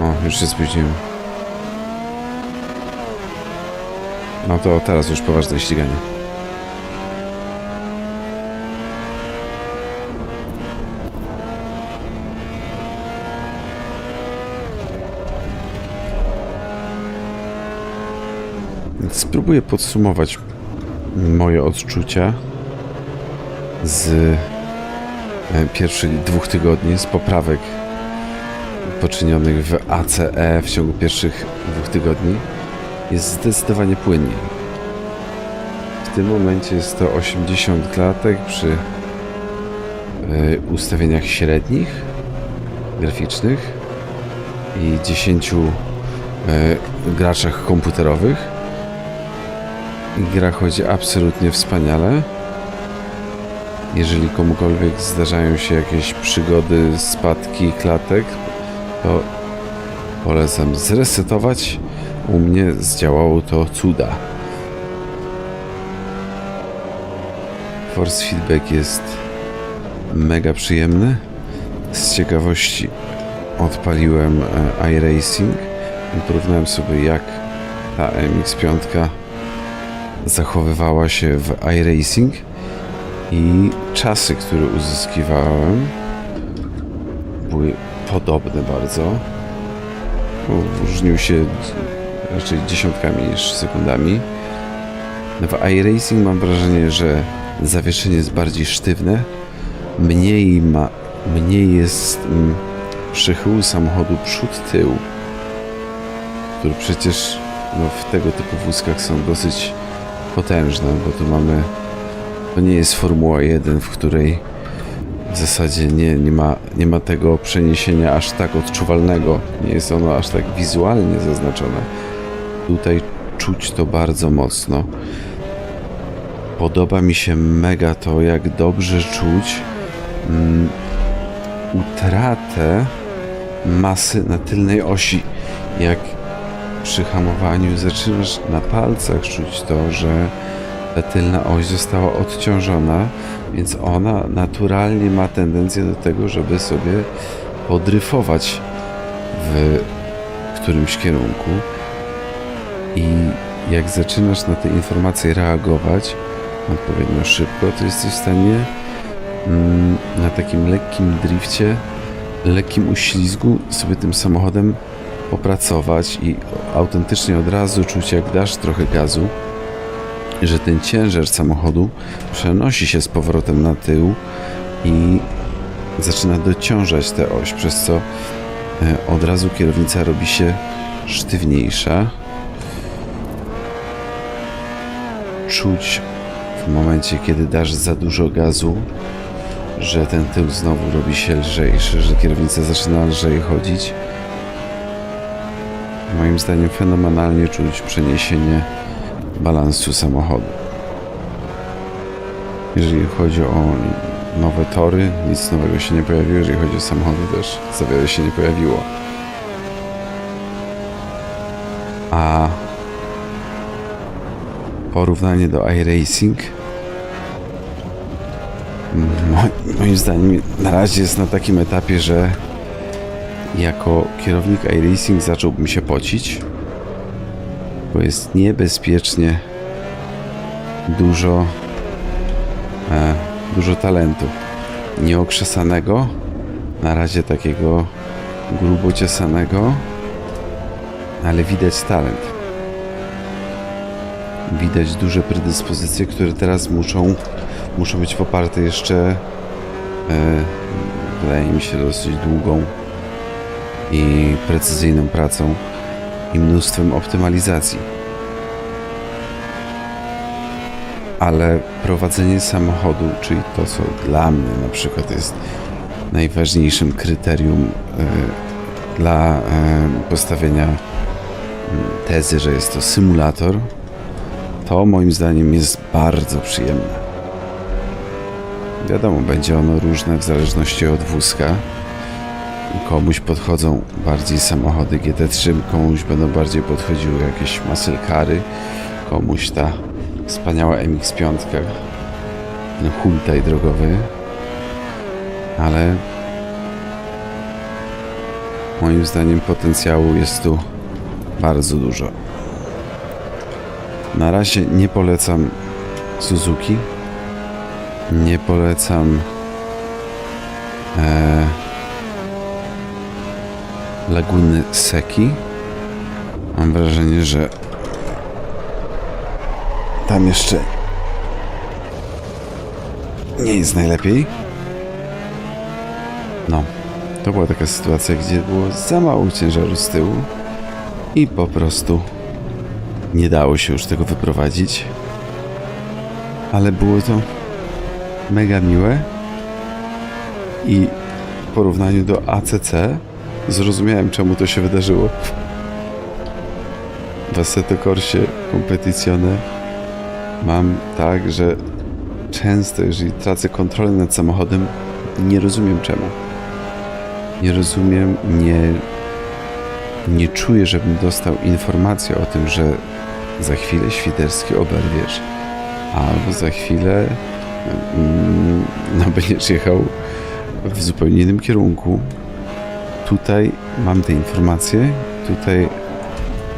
O, już się spóźniłem. No to teraz już poważne ściganie. Spróbuję podsumować moje odczucia z e, pierwszych dwóch tygodni, z poprawek poczynionych w ACE w ciągu pierwszych dwóch tygodni. Jest zdecydowanie płynniej. W tym momencie jest to 80 klatek przy e, ustawieniach średnich, graficznych i 10 e, graczach komputerowych. I gra chodzi absolutnie wspaniale. Jeżeli komukolwiek zdarzają się jakieś przygody, spadki klatek, to polecam zresetować. U mnie zdziałało to cuda. Force feedback jest mega przyjemny. Z ciekawości odpaliłem e, iRacing i porównałem sobie jak ta MX-5 zachowywała się w iRacing i czasy, które uzyskiwałem były podobne bardzo. Bo Różnił się raczej dziesiątkami niż sekundami. W iRacing mam wrażenie, że zawieszenie jest bardziej sztywne, mniej ma, mniej jest mm, przychyłu samochodu przód-tył, który przecież no, w tego typu wózkach są dosyć potężne, bo tu mamy to nie jest Formuła 1, w której w zasadzie nie, nie, ma, nie ma tego przeniesienia aż tak odczuwalnego. Nie jest ono aż tak wizualnie zaznaczone. Tutaj czuć to bardzo mocno. Podoba mi się mega to, jak dobrze czuć mm, utratę masy na tylnej osi. Jak przy hamowaniu zaczynasz na palcach czuć to, że ta tylna oś została odciążona, więc ona naturalnie ma tendencję do tego, żeby sobie podryfować w którymś kierunku. I jak zaczynasz na te informacje reagować odpowiednio szybko, to jesteś w stanie mm, na takim lekkim drifcie, lekkim uślizgu sobie tym samochodem popracować i autentycznie od razu czuć, jak dasz trochę gazu, że ten ciężar samochodu przenosi się z powrotem na tył i zaczyna dociążać tę oś, przez co e, od razu kierownica robi się sztywniejsza. Czuć w momencie, kiedy dasz za dużo gazu, że ten tył znowu robi się lżejszy, że kierownica zaczyna lżej chodzić. Moim zdaniem fenomenalnie czuć przeniesienie balansu samochodu. Jeżeli chodzi o nowe tory, nic nowego się nie pojawiło. Jeżeli chodzi o samochody, też za wiele się nie pojawiło. A porównanie do iRacing mo- moim zdaniem na razie jest na takim etapie, że jako kierownik iRacing zacząłbym się pocić, bo jest niebezpiecznie dużo e, dużo talentu. Nieokrzesanego na razie takiego grubo ciesanego ale widać talent. Widać duże predyspozycje, które teraz muszą muszą być poparte jeszcze e, wydaje mi się dosyć długą i precyzyjną pracą i mnóstwem optymalizacji. Ale prowadzenie samochodu, czyli to, co dla mnie na przykład jest najważniejszym kryterium y, dla y, postawienia mm, tezy, że jest to symulator, to moim zdaniem jest bardzo przyjemne. Wiadomo, będzie ono różne w zależności od wózka. Komuś podchodzą bardziej samochody GT3, komuś będą bardziej podchodziły jakieś muscle komuś ta wspaniała MX-5, no hultaj drogowy, ale Moim zdaniem potencjału jest tu bardzo dużo. Na razie nie polecam Suzuki. Nie polecam e, Laguny Seki. Mam wrażenie, że tam jeszcze nie jest najlepiej. No, to była taka sytuacja, gdzie było za mało ciężaru z tyłu i po prostu nie dało się już tego wyprowadzić. Ale było to mega miłe i w porównaniu do ACC zrozumiałem, czemu to się wydarzyło. W Assetto Corsie Competizione mam tak, że często, jeżeli tracę kontrolę nad samochodem, nie rozumiem czemu. Nie rozumiem, nie, nie czuję, żebym dostał informację o tym, że za chwilę świderski oberwiesz, albo za chwilę mm, no, będziesz jechał w zupełnie innym kierunku. Tutaj mam te informacje, tutaj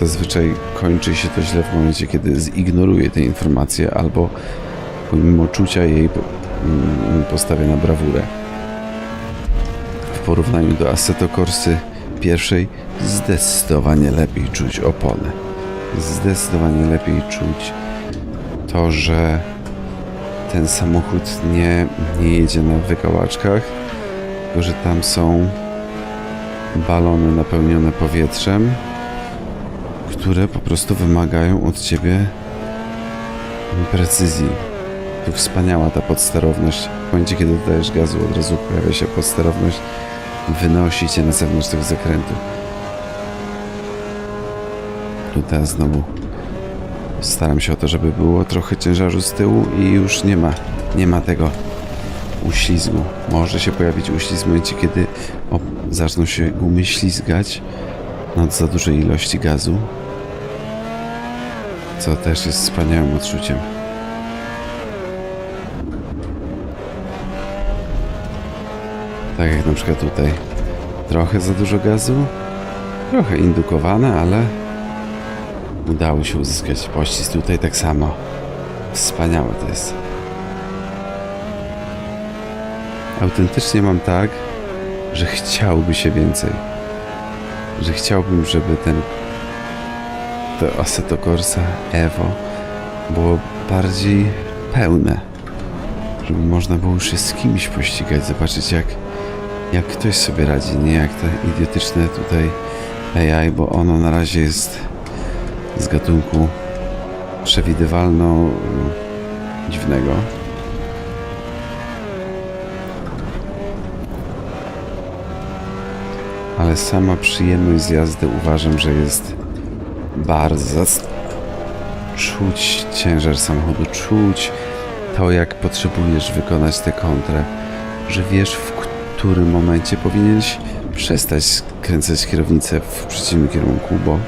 zazwyczaj kończy się to źle w momencie, kiedy zignoruję te informacje albo pomimo czucia jej mm, postawię na brawurę. W porównaniu do Assetto Corsy pierwszej zdecydowanie lepiej czuć opony. Zdecydowanie lepiej czuć to, że ten samochód nie, nie jedzie na wykałaczkach, tylko że tam są balony napełnione powietrzem, które po prostu wymagają od ciebie precyzji. Tu wspaniała ta podsterowność. W momencie, kiedy dodajesz gazu, od razu pojawia się podsterowność, wynosi cię na zewnątrz tego zakrętu. Tutaj znowu staram się o to, żeby było trochę ciężaru z tyłu i już nie ma, nie ma tego uślizgu. Może się pojawić uślizg w momencie, kiedy zaczną się gumy ślizgać nad za dużej ilości gazu, co też jest wspaniałym odczuciem. Tak jak na przykład tutaj. Trochę za dużo gazu, trochę indukowane, ale udało się uzyskać pościsk tutaj tak samo. Wspaniałe to jest. Autentycznie mam tak, że chciałby się więcej. Że chciałbym, żeby ten to Assetto Corsa Evo było bardziej pełne. Żeby można było się z kimś pościgać, zobaczyć jak, jak ktoś sobie radzi, nie jak te idiotyczne tutaj AI, bo ono na razie jest z gatunku przewidywalno dziwnego. Sama przyjemność z jazdy uważam, że jest bardzo czuć ciężar samochodu, czuć to, jak potrzebujesz wykonać tę kontrę, że wiesz, w którym momencie powinieneś przestać kręcać kierownicę w przeciwnym kierunku, bo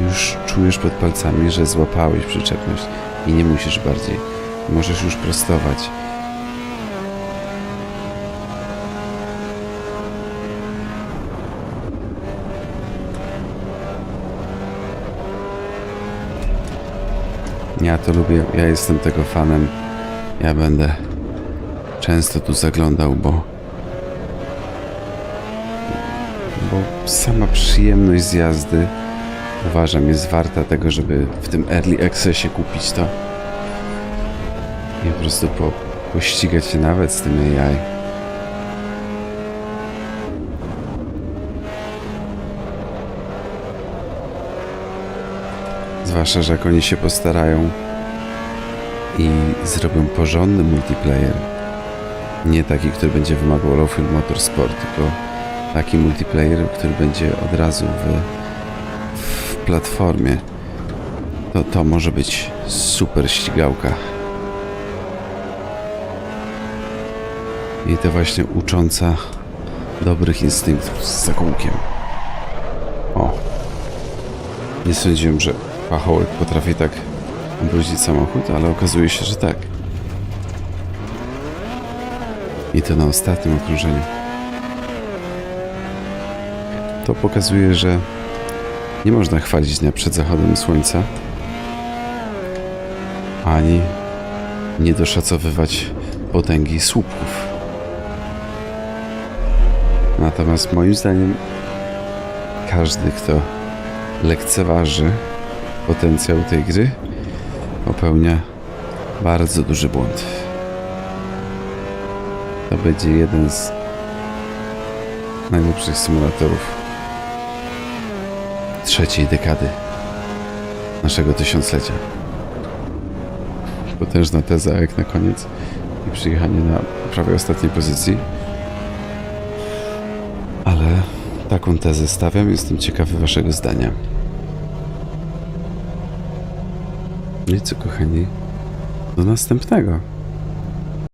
już czujesz pod palcami, że złapałeś przyczepność i nie musisz bardziej. Możesz już prostować. Ja to lubię, ja jestem tego fanem. Ja będę często tu zaglądał, bo bo sama przyjemność z jazdy uważam jest warta tego, żeby w tym early accessie kupić to i po prostu po, pościgać się nawet z tym AI. Zwłaszcza, że jak oni się postarają i zrobią porządny multiplayer, nie taki, który będzie wymagał Lowfield Motorsport, tylko taki multiplayer, który będzie od razu w, w platformie, to to może być super ścigałka. I to właśnie ucząca dobrych instynktów z zakółkiem. O. Nie sądziłem, że pachołek potrafi tak obrócić samochód, ale okazuje się, że tak. I to na ostatnim okrążeniu. to pokazuje, że nie można chwalić dnia przed zachodem słońca, ani nie doszacowywać potęgi słupków. Natomiast moim zdaniem każdy, kto lekceważy potencjał tej gry, popełnia bardzo duży błąd. To będzie jeden z najlepszych symulatorów trzeciej dekady naszego tysiąclecia. Potężna teza jak na koniec i przyjechanie na prawie ostatniej pozycji. Ale taką tezę stawiam, jestem ciekawy waszego zdania. No i co kochani? Do następnego.